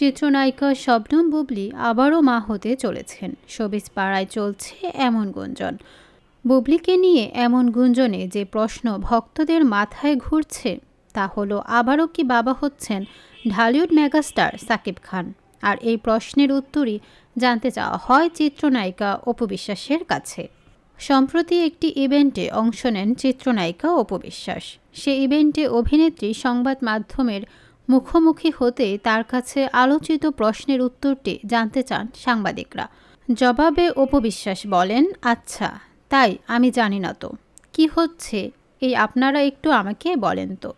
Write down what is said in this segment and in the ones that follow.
চিত্রনায়িকা শবনম বুবলি আবারও মা হতে চলেছেন। শোবিজ পাড়ায় চলছে এমন গুঞ্জন। বুবলিকে নিয়ে এমন গুঞ্জনে যে প্রশ্ন ভক্তদের মাথায় ঘুরছে, তা হলো, আবারও কি বাবা হচ্ছেন ঢালিউড মেগাস্টার সাকিব খান? আর এই প্রশ্নের উত্তরই জানতে চাওয়া হয় চিত্রনায়িকা অপু বিশ্বাসের কাছে। সম্প্রতি একটি ইভেন্টে অংশ নেন চিত্রনায়িকা অপু বিশ্বাস। সে ইভেন্টে অভিনেত্রী সংবাদ মাধ্যমের মুখোমুখি হতে তার কাছে আলোচিত প্রশ্নের উত্তরটি জানতে চান সাংবাদিকরা। জবাবে অপবিশ্বাস বলেন আচ্ছা তাই আমি জানি না তো। কি হচ্ছে? এই আপনারা একটু আমাকে বলেন তো।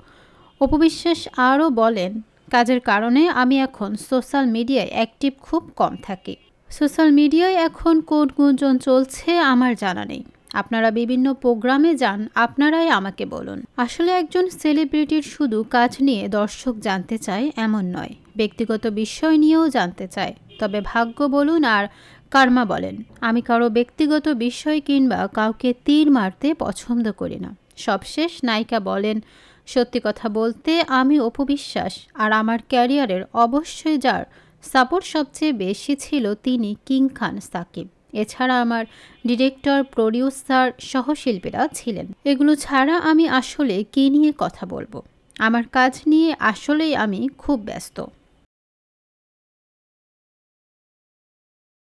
অপবিশ্বাস আরও বলেন, কাজের কারণে আমি এখন সোশ্যাল মিডিয়ায় অ্যাক্টিভ খুব কম থাকি। সোশ্যাল মিডিয়ায় এখন কোন গুঞ্জন চলছে আমার জানা নেই। আপনারা বিভিন্ন প্রোগ্রামে যান, আপনারাই আমাকে বলুন। আসলে একজন সেলিব্রিটির শুধু কাজ নিয়ে দর্শক জানতে চায় এমন নয়, ব্যক্তিগত বিষয় নিয়েও জানতে চায়। তবে ভাগ্য বলুন আর কার্মা বলেন, আমি কারও ব্যক্তিগত বিষয় কিংবা কাউকে তীর মারতে পছন্দ করি না। সবশেষ নায়িকা বলেন, সত্যি কথা বলতে আমি অপবিশ্বাস, আর আমার ক্যারিয়ারের অবশ্যই যার সাপোর্ট সবচেয়ে বেশি ছিল তিনি কিং খান সাকিব। এছাড়া আমার ডিরেক্টর, প্রডিউসার, সহশিল্পীরা ছিলেন। এগুলো ছাড়া আমি আসলে কী নিয়ে কথা বলব? আমার কাজ নিয়ে আসলেই আমি খুব ব্যস্ত।